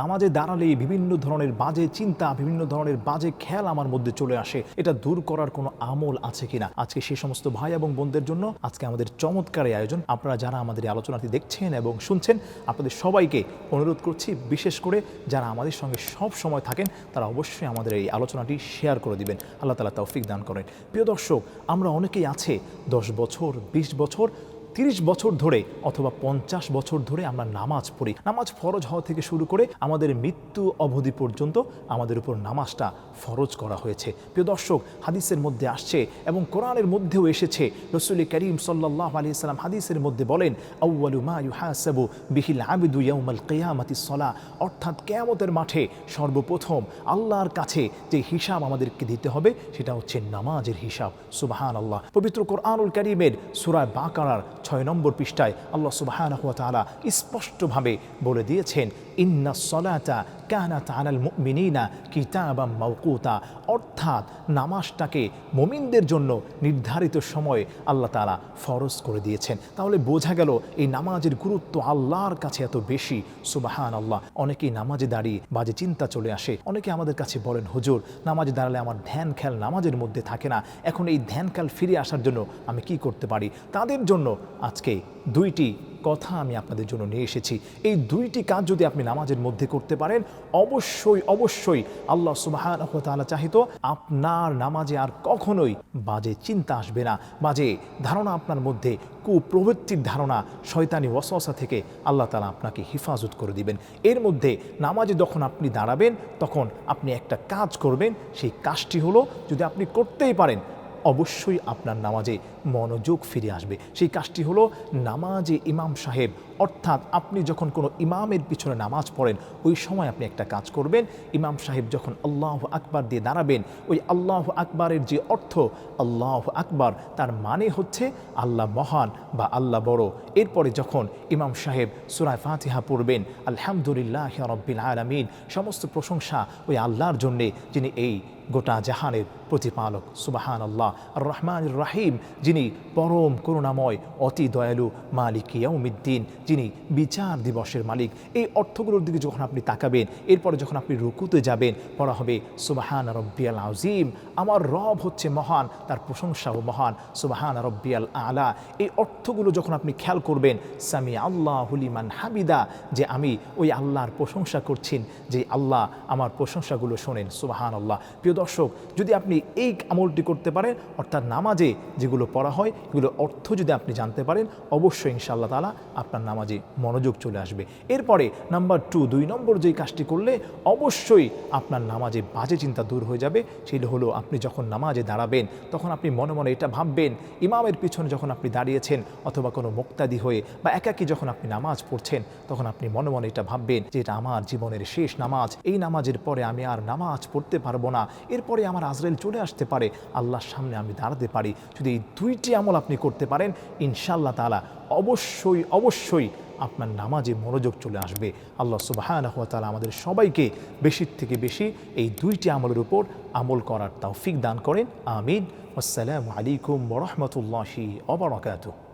নামাজে দাঁড়ালেই বিভিন্ন ধরনের বাজে চিন্তা, বিভিন্ন ধরনের বাজে খেয়াল আমার মধ্যে চলে আসে। এটা দূর করার কোনো আমল আছে কিনা? আজকে সেই সমস্ত ভাই এবং বোনদের জন্য আজকে আমাদের চমৎকার আয়োজন। আপনারা যারা আমাদের আলোচনাটি দেখছেন এবং শুনছেন, আপনাদের সবাইকে অনুরোধ করছি, বিশেষ করে যারা আমাদের সঙ্গে সব সময় থাকেন, তারা অবশ্যই আমাদের এই আলোচনাটি শেয়ার করে দিবেন। আল্লাহ তালা তৌফিক দান করেন। প্রিয় দর্শক, আমরা অনেকেই আছে, দশ বছর, বিশ বছর তিরিশ বছর ধরে অথবা পঞ্চাশ বছর ধরে আমরা নামাজ পড়ি। নামাজ ফরজ হওয়া থেকে শুরু করে আমাদের মৃত্যু অবধি পর্যন্ত আমাদের উপর নামাজটা ফরজ করা হয়েছে। প্রিয় দর্শক, হাদিসের মধ্যে আসছে এবং কোরআনের মধ্যেও এসেছে, রসুল করিম সাল্লাহ আলি সাল্লাম হাদিসের মধ্যে বলেন সলা। অর্থাৎ কেয়ামতের মাঠে সর্বপ্রথম আল্লাহর কাছে যে হিসাব আমাদেরকে দিতে হবে, সেটা হচ্ছে নামাজের হিসাব। সুবাহান আল্লাহ পবিত্র কোরআনুল করিমের সুরায় বাকারার ছয় নম্বর পৃষ্ঠায় আল্লাহ সুবাহান তালা স্পষ্টভাবে বলে দিয়েছেন, ইন্না সলাতা কানাত আলাল মুমিনিনা কিতাবাম মাউকুতা অর্থাৎ নামাজটাকে মুমিনদের জন্য নির্ধারিত সময়ে আল্লাহ তাআলা ফরজ করে দিয়েছেন। তাহলে বোঝা গেল এই নামাজের গুরুত্ব আল্লাহর কাছে এত বেশি। সুবাহান আল্লাহ অনেকেই নামাজে দাঁড়িয়ে বাজে চিন্তা চলে আসে। অনেকে আমাদের কাছে বলেন, হুজুর, নামাজে দাঁড়ালে আমার ধ্যান খেয়াল নামাজের মধ্যে থাকে না। এখন এই ধ্যান খেয়াল ফিরে আসার জন্য আমি কি করতে পারি? তাদের জন্য আজকে দুইটি কথা আমি আপনাদের জন্য নিয়ে এসেছি। এই দুইটি কাজ যদি আপনি নামাজের মধ্যে করতে পারেন, অবশ্যই অবশ্যই আল্লাহ তাআলা চাহিত আপনার নামাজে আর কখনোই বাজে চিন্তা আসবে না। বাজে ধারণা আপনার মধ্যে, কুপ্রবৃত্তির ধারণা, শয়তানি ওয়াসওয়াসা থেকে আল্লাহ তালা আপনাকে হেফাজত করে দিবেন। এর মধ্যে নামাজে যখন আপনি দাঁড়াবেন, তখন আপনি একটা কাজ করবেন। সেই কাজটি হলো, যদি আপনি করতেই পারেন অবশ্যই আপনার নামাজে মনোযোগ ফিরে আসবে। সেই কাজটি হলো নামাজে ইমাম সাহেব, অর্থাৎ আপনি যখন কোনো ইমামের পিছনে নামাজ পড়েন, ওই সময় আপনি একটা কাজ করবেন। ইমাম সাহেব যখন আল্লাহ আকবার দিয়ে দাঁড়াবেন, ওই আল্লাহ আকবারের যে অর্থ, আল্লাহ আকবার, তার মানে হচ্ছে আল্লাহ মহান বা আল্লাহ বড়। এরপরে যখন ইমাম সাহেব সুরায় ফাতিহা পড়বেন, আলহামদুলিল্লাহ রব্বিল আলমিন, সমস্ত প্রশংসা ওই আল্লাহর জন্যে, যিনি এই গোটা জাহানের প্রতিপালক সুবাহান আল্লাহ আর রহমান রাহিম যিনি পরম করুণাময়, অতি দয়ালু মালিক ইয়াউমিদ্দিন, যিনি বিচার দিবসের মালিক। এই অর্থগুলোর দিকে যখন আপনি তাকাবেন, এরপরে যখন আপনি রুকুতে যাবেন, পড়া হবে, সুবাহান রব্বিয়াল আজিম আমার রব হচ্ছে মহান, তার প্রশংসাও মহান, সুবাহান রব্বিয়াল আলা। এই অর্থগুলো যখন আপনি খেয়াল করবেন সামি আল্লাহ হুলিমান হাবিদা যে আমি ওই আল্লাহর প্রশংসা করছেন, যে আল্লাহ আমার প্রশংসাগুলো শোনেন সুবাহান আল্লাহ প্রিয় দর্শক, যদি আপনি এই আমলটি করতে পারেন, অর্থাৎ নামাজে যেগুলো পড়া হয়, এগুলোর অর্থ যদি আপনি জানতে পারেন, অবশ্যই ইনশাআল্লাহ তালা আপনার নামাজে মনোযোগ চলে আসবে। এরপরে নাম্বার টু দুই নম্বর যেই কাজটি করলে, অবশ্যই আপনার নামাজে বাজে চিন্তা দূর হয়ে যাবে, সেটা হলো আপনি যখন নামাজে দাঁড়াবেন, তখন আপনি মনে মনে এটা ভাববেন, ইমামের পিছনে যখন আপনি দাঁড়িয়েছেন অথবা কোনো মুক্তাদি হয়ে বা একাকি যখন আপনি নামাজ পড়ছেন, তখন আপনি মনে মনে এটা ভাববেন যে এটা আমার জীবনের শেষ নামাজ, এই নামাজের পরে আমি আর নামাজ পড়তে পারব না এরপরে আমার আজরাইল চলে আসতে পারে। আল্লাহর সামনে আমি দাঁড়াতে পারি। যদি এই দুইটি আমল আপনি করতে পারেন ইনশাল্লাহ তালা অবশ্যই অবশ্যই আপনার নামাজে মনোযোগ চলে আসবে। আল্লাহ সুবাহ তালা আমাদের সবাইকে বেশির থেকে বেশি এই দুইটি আমলের উপর আমল করার তৌফিক দান করেন। আমিন। আসসালামু আলাইকুম বরহমতুল্লাহি অবরাকাতুহ